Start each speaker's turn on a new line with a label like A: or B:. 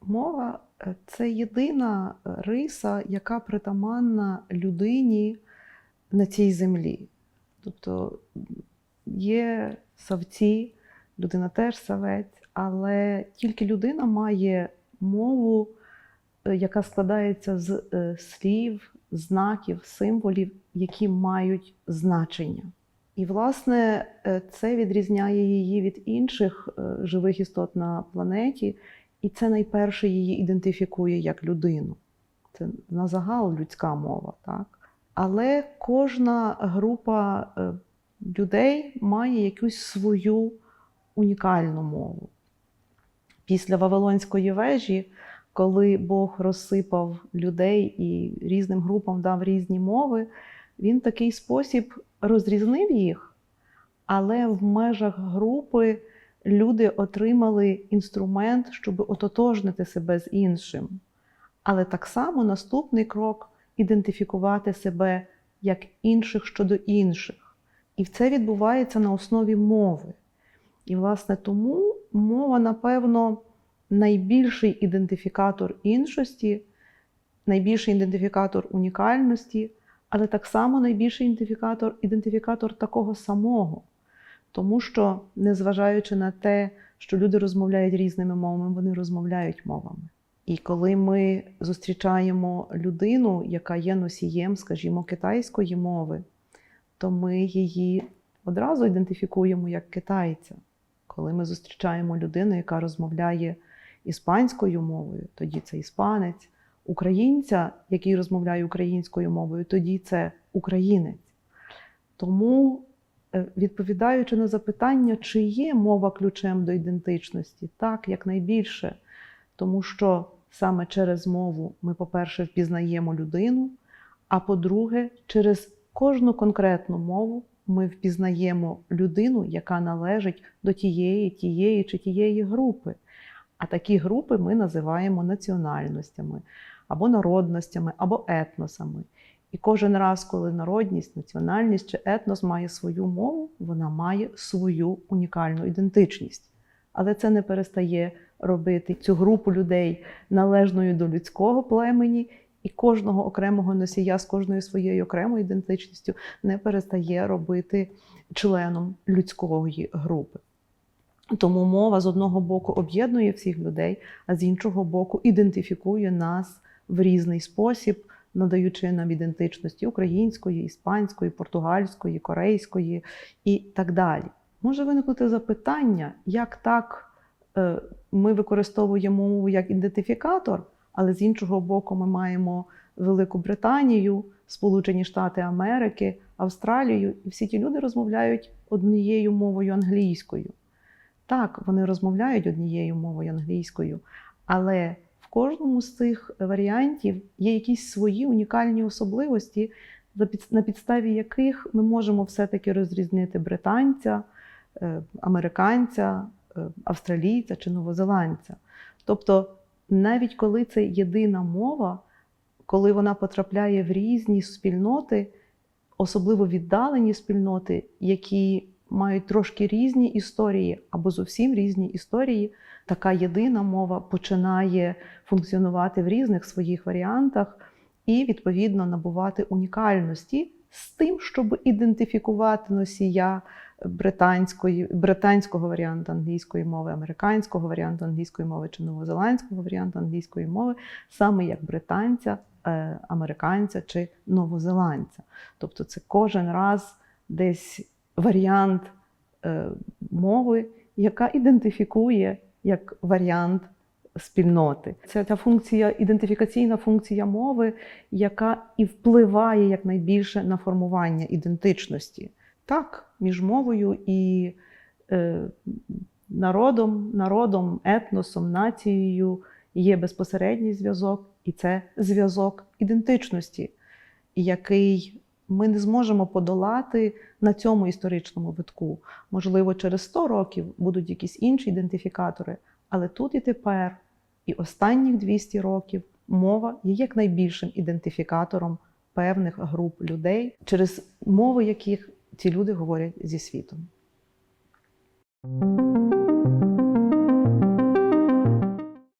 A: Мова е, це єдина риса, яка притаманна людині на цій землі. Тобто є савці, людина теж савець, але тільки людина має мову, е, яка складається з е, слів, знаків, символів, які мають значення. І, власне, е, це відрізняє її від інших е, живих істот на планеті, і це найперше її ідентифікує як людину. Це на загал людська мова, так? Але кожна група е, людей має якусь свою унікальну мову. Після Вавилонської вежі, коли Бог розсипав людей і різним групам дав різні мови, він такий спосіб розрізнив їх, але в межах групи люди отримали інструмент, щоб ототожнити себе з іншим. Але так само наступний крок ідентифікувати себе як інших щодо інших. І це відбувається на основі мови. І, власне, тому мова, напевно, найбільший ідентифікатор іншості, найбільший ідентифікатор унікальності, але так само найбільший ідентифікатор, ідентифікатор такого самого. Тому що, незважаючи на те, що люди розмовляють різними мовами, вони розмовляють мовами. І коли ми зустрічаємо людину, яка є носієм, скажімо, китайської мови, то ми її одразу ідентифікуємо як китайця. Коли ми зустрічаємо людину, яка розмовляє іспанською мовою, тоді це іспанець, українця, який розмовляє українською мовою, тоді це українець. Тому, е, відповідаючи на запитання, чи є мова ключем до ідентичності, так, якнайбільше. Тому що саме через мову ми, по-перше, впізнаємо людину, а по-друге, через кожну конкретну мову ми впізнаємо людину, яка належить до тієї, тієї чи тієї групи. А такі групи ми називаємо національностями, або народностями, або етносами. І кожен раз, коли народність, національність чи етнос має свою мову, вона має свою унікальну ідентичність. Але це не перестає робити цю групу людей належною до людського племені, і кожного окремого носія з кожною своєю окремою ідентичністю не перестає робити членом людської групи. Тому мова з одного боку об'єднує всіх людей, а з іншого боку ідентифікує нас в різний спосіб, надаючи нам ідентичності української, іспанської, португальської, корейської і так далі. Може виникнути запитання, як так е, ми використовуємо мову як ідентифікатор, але з іншого боку, ми маємо Велику Британію, Сполучені Штати Америки, Австралію, і всі ті люди розмовляють однією мовою англійською. Так, вони розмовляють однією мовою англійською, але кожному з цих варіантів є якісь свої унікальні особливості, на підставі яких ми можемо все-таки розрізнити британця, е, американця, е, австралійця чи новозеландця. Тобто, навіть коли це єдина мова, коли вона потрапляє в різні спільноти, особливо віддалені спільноти, які мають трошки різні історії або зовсім різні історії, така єдина мова починає функціонувати в різних своїх варіантах і, відповідно, набувати унікальності з тим, щоб ідентифікувати носія британської, британського варіанту англійської мови, американського варіанту англійської мови чи новозеландського варіанту англійської мови, саме як британця, е, американця чи новозеландця. Тобто, це кожен раз десь варіант е, мови, яка ідентифікує як варіант спільноти. Це ця функція, ідентифікаційна функція мови, яка і впливає якнайбільше на формування ідентичності. Так, між мовою і е, народом, народом, етносом, нацією є безпосередній зв'язок, і це зв'язок ідентичності, який ми не зможемо подолати на цьому історичному витку. Можливо, через 100 років будуть якісь інші ідентифікатори, але тут і тепер, і останніх 200 років мова є як найбільшим ідентифікатором певних груп людей, через мови яких ці люди говорять зі світом.